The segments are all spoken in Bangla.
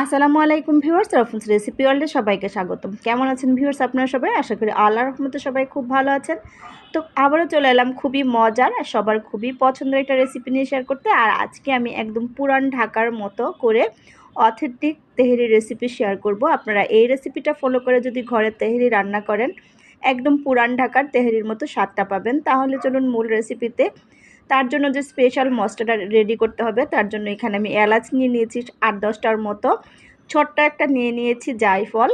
আসসালামু আলাইকুম ভিউয়ার্স, রফুন্স রেসিপি ওয়ার্ল্ডে সবাইকে স্বাগতম। কেমন আছেন ভিউয়ার্স আপনারা সবাই? আশা করি আল্লাহ রহমতে সবাই খুব ভালো আছেন। তো আবারও চলে এলাম খুবই মজার আর সবার খুবই পছন্দের একটা রেসিপি নিয়ে শেয়ার করতে। আর আজকে আমি একদম পুরান ঢাকার মতো করে অথেন্টিক তেহেরি রেসিপি শেয়ার করব। আপনারা এই রেসিপিটা ফলো করে যদি ঘরে তেহেরি রান্না করেন, একদম পুরান ঢাকার তেহেরির মতো স্বাদটা পাবেন। তাহলে চলুন মূল রেসিপিতে তার জন্য যে স্পেশাল মশলাটা রেডি করতে হবে, তার জন্য এখানে আমি এলাচ নিয়ে নিয়েছি, আট দশটার মতো। ছোট্ট একটা নিয়ে নিয়েছি জায়ফল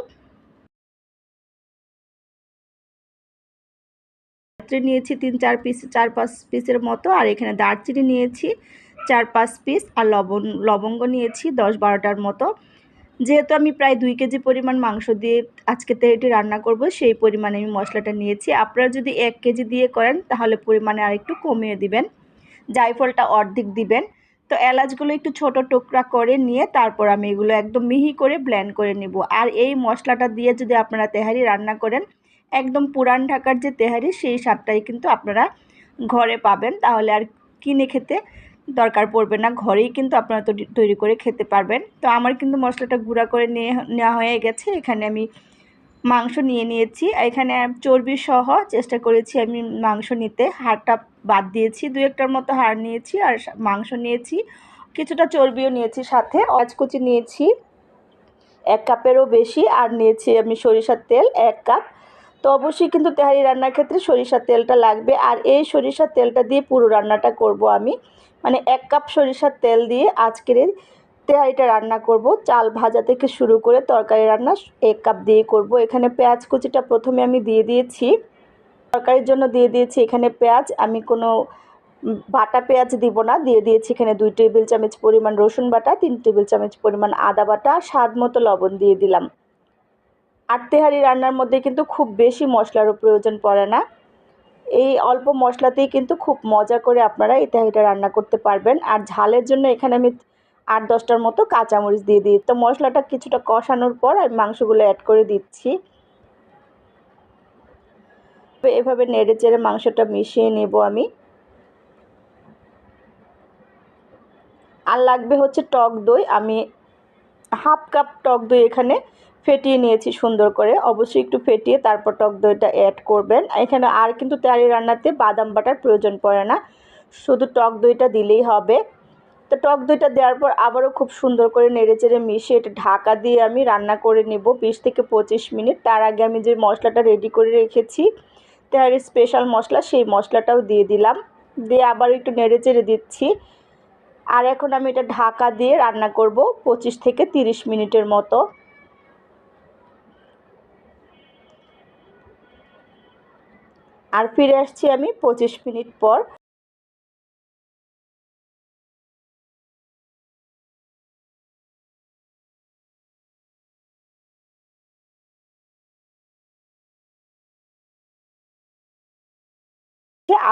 নিয়েছি তিন, চার পিস চার, পাঁচ পিসের মতো, আর এখানে দারচিনি নিয়েছি চার, পাঁচ পিস আর লবণ, লবঙ্গ নিয়েছি দশ, বারোটার মতো। যেহেতু আমি প্রায় দুই কেজি পরিমাণ মাংস দিয়ে আজকে তেলটি রান্না করব, সেই পরিমাণে আমি মশলাটা নিয়েছি। আপনারা যদি এক কেজি দিয়ে করেন, তাহলে পরিমাণে আর একটু কমিয়ে দিবেন। জায়ফলটা অর্ধেক দিবেন। তো এলাচগুলো একটু ছোট টুকরা করে নিয়ে তারপর আমি এগুলো একদম মিহি করে ব্ল্যান্ড করে নিব। আর এই মশলাটা দিয়ে যদি আপনারা তেহারি রান্না করেন, একদম পুরান ঢাকার যে তেহারি, সেই স্বাদটাই কিন্তু আপনারা ঘরে পাবেন। তাহলে আর কিনে খেতে দরকার পড়বে না, ঘরেই কিন্তু আপনারা তৈরি করে খেতে পারবেন। তো আমার কিন্তু মশলাটা গুঁড়া করে নিয়ে, নেওয়া হয়ে গেছে। এখানে আমি মাংস নিয়ে নিয়েছি। এখানে চর্বি সহ চেষ্টা করেছি আমি মাংস নিতে। হাড়টা বাদ দিয়েছি, দু একটার মতো হাড় নিয়েছি আর মাংস নিয়েছি। কিছুটা চর্বিও নিয়েছি সাথে। অজকুচি নিয়েছি, এক কাপেরও বেশি। আর নিয়েছি আমি সরিষার তেল, এক কাপ। তো অবশ্যই কিন্তু তেহারি রান্নার ক্ষেত্রে সরিষার তেলটা লাগবে। আর এই সরিষার তেলটা দিয়ে পুরো রান্নাটা করব আমি। মানে এক কাপ সরিষার তেল দিয়ে আজকের তেহারিটা রান্না করব। চাল ভাজা থেকে শুরু করে তরকারি রান্না এক কাপ দিয়ে করব। এখানে পেঁয়াজ কুচিটা প্রথমে আমি দিয়ে দিয়েছি। তরকারির জন্য দিয়ে দিয়েছি এখানে পেঁয়াজ। আমি কোনো বাটা পেঁয়াজ দিব না। দিয়ে দিয়েছি এখানে দুই টেবিল চামচ পরিমাণ রসুন বাটা, তিন টেবিল চামচ পরিমাণ আদা বাটা, স্বাদ মতো লবণ দিয়ে দিলাম। আর তেহারি রান্নার মধ্যে কিন্তু খুব বেশি মশলারও প্রয়োজন পড়ে না। এই অল্প মশলাতেই কিন্তু খুব মজা করে আপনারা এই তেহারিটা রান্না করতে পারবেন। আর ঝালের জন্য এখানে আমি আট, দশটার মতো কাঁচামরিচ দিয়ে দিই। তো মশলাটা কিছুটা কষানোর পর আমি মাংসগুলো অ্যাড করে দিচ্ছি। এভাবে নেড়ে চেড়ে মাংসটা মিশিয়ে নেব আমি। আর লাগবে হচ্ছে টক দই। আমি হাফ কাপ টক দই এখানে ফেটিয়ে নিয়েছি সুন্দর করে। অবশ্যই একটু ফেটিয়ে তারপর টক দইটা অ্যাড করবেন। এখানে আর কিন্তু তেয়ারি রান্নাতে বাদাম বাটার প্রয়োজন পড়ে না। শুধু টক দইটা দিলেই হবে। তো টক দইটা দেওয়ার পর আবারও খুব সুন্দর করে নেড়ে চেড়ে মিশিয়ে এটা ঢাকা দিয়ে আমি রান্না করে নেব বিশ থেকে পঁচিশ মিনিট। তার আগে আমি যে মশলাটা রেডি করে রেখেছি তেহারির স্পেশাল মশলা, সেই মশলাটাও দিয়ে দিলাম। দিয়ে আবার একটু নেড়ে চেড়ে দিচ্ছি। আর এখন আমি এটা ঢাকা দিয়ে রান্না করব পঁচিশ থেকে তিরিশ মিনিটের মতো। আর ফিরে আসছি আমি পঁচিশ মিনিট পর।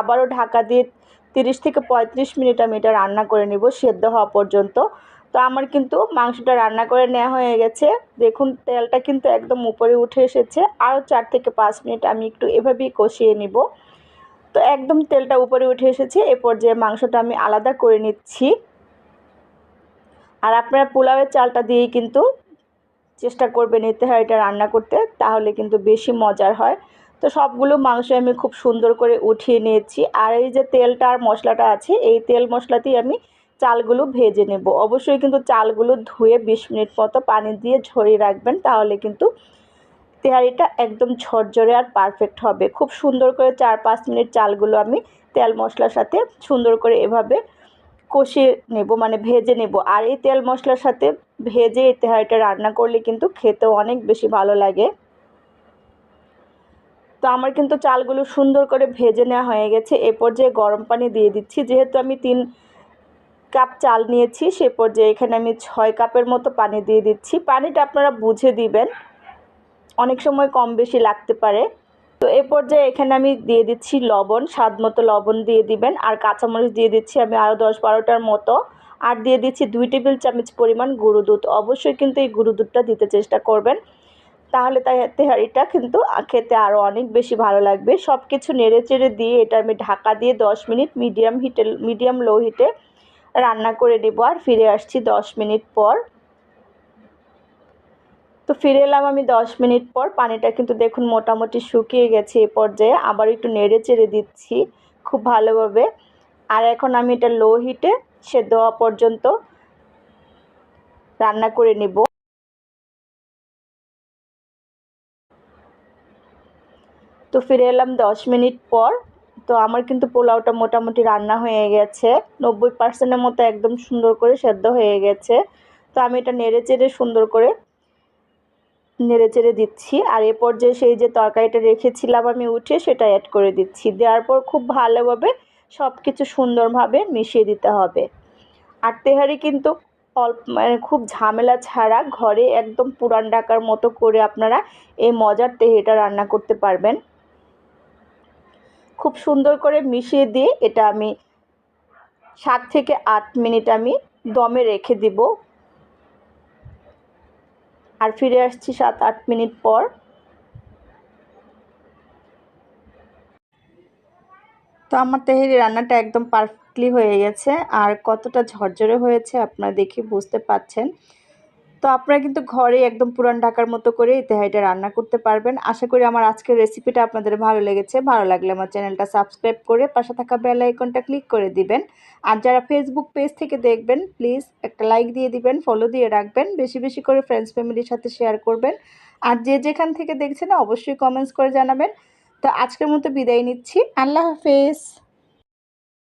আবারও ঢাকা দিয়ে তিরিশ থেকে পঁয়ত্রিশ মিনিট আমি এটা রান্না করে নেব, সেদ্ধ হওয়া পর্যন্ত। তো আমার কিন্তু মাংসটা রান্না করে নেওয়া হয়ে গেছে। দেখুন, তেলটা কিন্তু একদম উপরে উঠে এসেছে। আরও চার থেকে পাঁচ মিনিট আমি একটু এভাবেই কষিয়ে নিব। তো একদম তেলটা উপরে উঠে এসেছে। এ পর্যায়ে মাংসটা আমি আলাদা করে নিচ্ছি। আর আপনারা পোলাওয়ের চালটা দিয়েই কিন্তু চেষ্টা করবেন, এতে হয় এটা রান্না করতে, তাহলে কিন্তু বেশি মজার হয়। তো সবগুলো মাংস আমি খুব সুন্দর করে উঠিয়ে নিয়েছি। আর এই যে তেলটা আর মশলাটা আছে, এই তেল মশলাতেই আমি চালগুলো ভেজে নেব। অবশ্যই কিন্তু চালগুলো ধুয়ে বিশ মিনিট মতো পানি দিয়ে ঝরিয়ে রাখবেন, তাহলে কিন্তু তেহারিটা একদম ঝরঝরে আর পারফেক্ট হবে। খুব সুন্দর করে চার পাঁচ মিনিট চালগুলো আমি তেল মশলার সাথে সুন্দর করে এভাবে কষিয়ে নেব মানে ভেজে নেব। আর এই তেল মশলার সাথে ভেজে এই তেহারিটা রান্না করলে কিন্তু খেতেও অনেক বেশি ভালো লাগে। তো আমার কিন্তু চালগুলো সুন্দর করে ভেজে নেওয়া হয়ে গেছে। এ পর্যায়ে গরম পানি দিয়ে দিচ্ছি। যেহেতু আমি তিন কাপ চাল নিয়েছি, সে পর্যায়ে এখানে আমি ছয় কাপের মতো পানি দিয়ে দিচ্ছি। পানিটা আপনারা বুঝে দিবেন। অনেক সময় কম বেশি লাগতে পারে। তো এ পর্যায়ে এখানে আমি দিয়ে দিচ্ছি লবণ, স্বাদ মতো লবণ দিয়ে দিবেন। আর কাঁচামরিচ দিয়ে দিচ্ছি আমি আরও দশ বারোটার মতো। আর দিয়ে দিচ্ছি দুই টেবিল চামচ পরিমাণ গুঁড়ো দুধ। অবশ্যই কিন্তু এই গুঁড়ো দুধটা দিতে চেষ্টা করবেন। তাহলে তাই তেহারিটা কিন্তু খেতে আরও অনেক বেশি ভালো লাগবে। সব কিছু নেড়ে চেড়ে দিয়ে এটা আমি ঢাকা দিয়ে দশ মিনিট মিডিয়াম হিটে, মিডিয়াম লো হিটে রান্না করে নেব। আর ফিরে আসছি দশ মিনিট পর। তো ফিরে এলাম আমি দশ মিনিট পর। পানিটা কিন্তু দেখুন মোটামুটি শুকিয়ে গেছে এ পর্যায়ে। আবার একটু নেড়ে চেড়ে দিচ্ছি খুব ভালোভাবে। আর এখন আমি এটা লো হিটে সেদ্ধ হওয়া পর্যন্ত রান্না করে নিব। তো ফিরে এলাম দশ মিনিট পর। তো আমার কিন্তু পোলাওটা মোটামুটি রান্না হয়ে গেছে। নব্বই পার্সেন্টের মতো একদম সুন্দর করে সেদ্ধ হয়ে গেছে। তো আমি এটা নেড়ে চেড়ে সুন্দর করে নেড়ে চেড়ে দিচ্ছি। আর এ পর্যায়ে সেই যে তরকারিটা রেখেছিলাম আমি উঠে সেটা অ্যাড করে দিচ্ছি। দেওয়ার পর খুব ভালোভাবে সব কিছু সুন্দরভাবে মিশিয়ে দিতে হবে। আর তেহারি কিন্তু অল্প মানে খুব ঝামেলা ছাড়া ঘরে একদম পুরান ডাকার মতো করে আপনারা এই মজার তেহারিটা রান্না করতে পারবেন। খুব সুন্দর করে মিশিয়ে দিয়ে এটা আমি সাত থেকে আট মিনিট আমি দমে রেখে দিব। আর ফিরে আসছি সাত, আট মিনিট পর। তো আমার তেহেরি রান্নাটা একদম পারফেক্টলি হয়ে গেছে। আর কতটা ঝরঝরে হয়েছে আপনারা দেখে বুঝতে পাচ্ছেন। তো আপনারা কিন্তু ঘরে একদম পুরান ঢাকার মতো করে এই তেহারিটা রান্না করতে পারবেন। আশা করি আমার আজকের রেসিপিটা আপনাদের ভালো লেগেছে। ভালো লাগলে আমার চ্যানেলটা সাবস্ক্রাইব করে পাশে থাকা বেল আইকনটা ক্লিক করে দিবেন। আর যারা ফেসবুক পেজ থেকে দেখবেন প্লিজ একটা লাইক দিয়ে দিবেন ফলো দিয়ে রাখবেন। বেশি বেশি করে ফ্রেন্ডস ফ্যামিলির সাথে শেয়ার করবেন। আর যে যেখান থেকে দেখছেন, অবশ্যই কমেন্টস করে জানাবেন। তো আজকের মতো বিদায় নিচ্ছি। আল্লাহ হাফেজ।